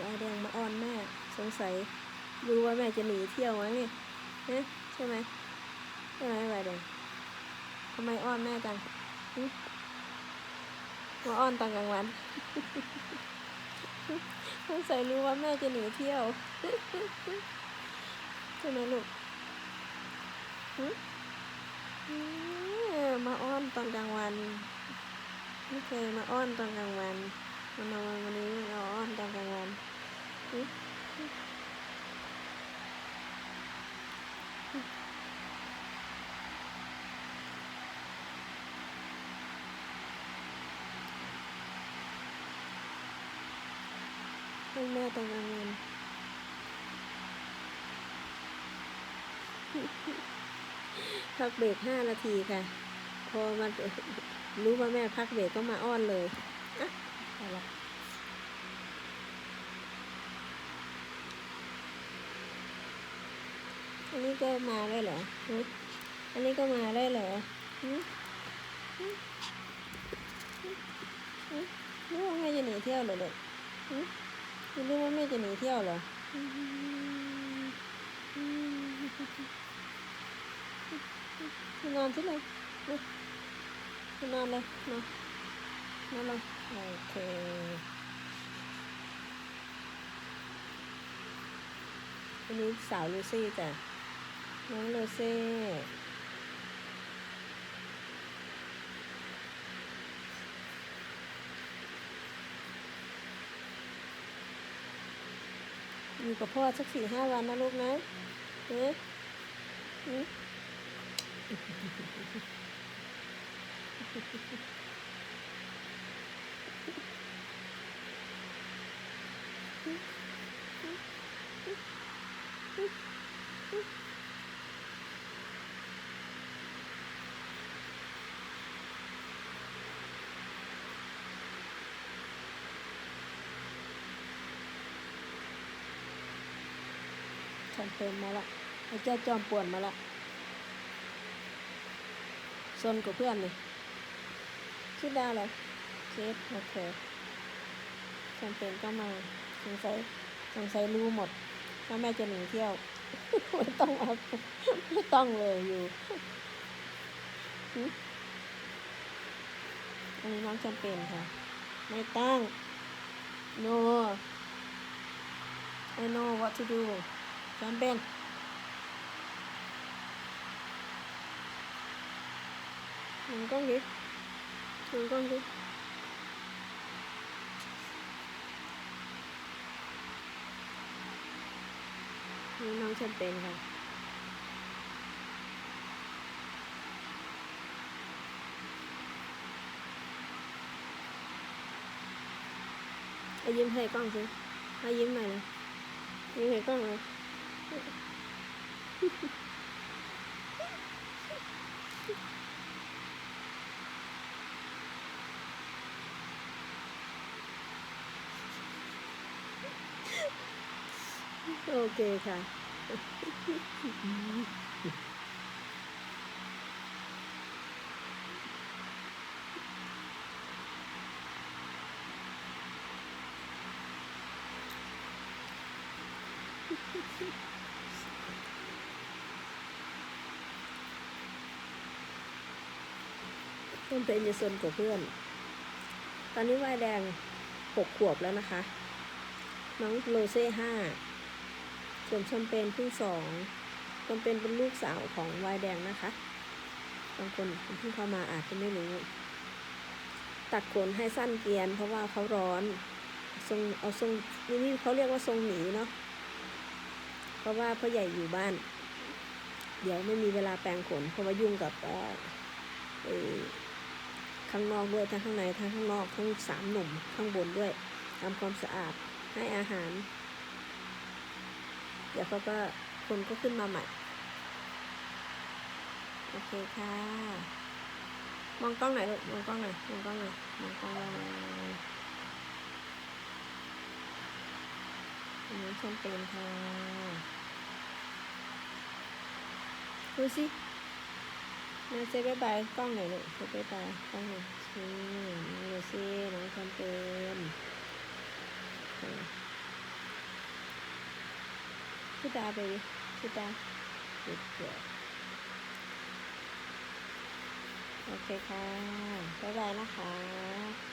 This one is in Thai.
ยาแดงมาอ้อนแม่สงสัยรู้ว่าแม่จะหนีเที่ยวมั้งนี่ฮะใช่ไหมใช่ไหมยายแดงทำไมอ้อนแม่จังมาอ้อนตอนกลางวันสงสัยรู้ว่าแม่จะหนีเที่ยวใช่ไหมลูกมมาอ้อนตอนกลางวัน ไม่เคยมาอ้อนตอนกลางวัน มันมาวันนี้มาอ้อนตอนกลางวันให้แม่ตอนกลางวันพักเบรกห้านาทีค่ะ พอมารู้ว่าแม่พักเบรกก็มาอ้อนเลย ไปละอันนี้ก็มาได้เหรออันนี้ก็มาได้เหรอรู้ว่าแม่จะหนีเที่ยวเหรอเด็กหึรู้ว่าแม่จะหนีเที่ยวเหรออืมอืมไปนอนที่เลยไปนอนเลยนอน นอนลงโอเคอันนี้สาวลูซี่จ้ะน้องลูซี่อยู่กับพ่อสักสี่ห้าวันนะลูกนะเอ๊ะอืม แชมเปญมาละไอ้เจ้าจอมป่วนมาละซนกับเพื่อนเลยคิดได้เลยเคสโอเคแชมเปญก็มาสงสัยสงสัยรู้หมดว่าแม่จะหนีเที่ยวไม่ต้องเอาไม่ต้องเลยอยู่อันนี้น้องแชมเปญค่ะ ไม่ตั้ง no I know what to do แชมเปญหมุนกล้องดิหมุนกล้องดินี่น้องแชมเปญค่ะเอายิ้มให้กล้องสิให้ยิ้มหน่อยนะยิ้มให้กล้องเลย โอเคค่ะเพื่ อนเป็นจะซนกว่าเพื่อน ตอนนี้วายแดงหกขวบแล้วนะคะ น้องโรเซ่ห้าส่วนแชมเปญเพิ่งสองแชมเปญเป็นลูกสาวของวายแดงนะคะ บางคนเพิ่งเข้ามาอาจจะไม่รู้ ตัดขนให้สั้นเกียน เพราะว่าเขาร้อน ทรงเอาทรงนี่นี่เขาเรียกว่าทรงหมีเนาะ เพราะว่าพ่อใหญ่อยู่บ้าน เดี๋ยวไม่มีเวลาแปรงขน เพราะว่ายุ่งกับเออ ข้างนอกด้วยทั้งข้างในทั้งข้างนอกทั้งสามหนุ่มข้างบนด้วยทำความสะอาดให้อาหาร เดี๋ยวเขาก็คนก็ขึ้นมาใหม่ โอเคค่ะ มองกล้องหน่อยลูกมองกล้องหน่อยมองกล้องหน่อยมองกล้องหน่อยอันนี้ชมเปญค่ะดูสิ มาเซ่บายบายกล้องหน่อยลูกเซฟบายบายกล้องหน่อยซีน้องลูซี่น้องแชมเปญชุดตาไปดิชุตาโอเคค่ะบายบายนะคะ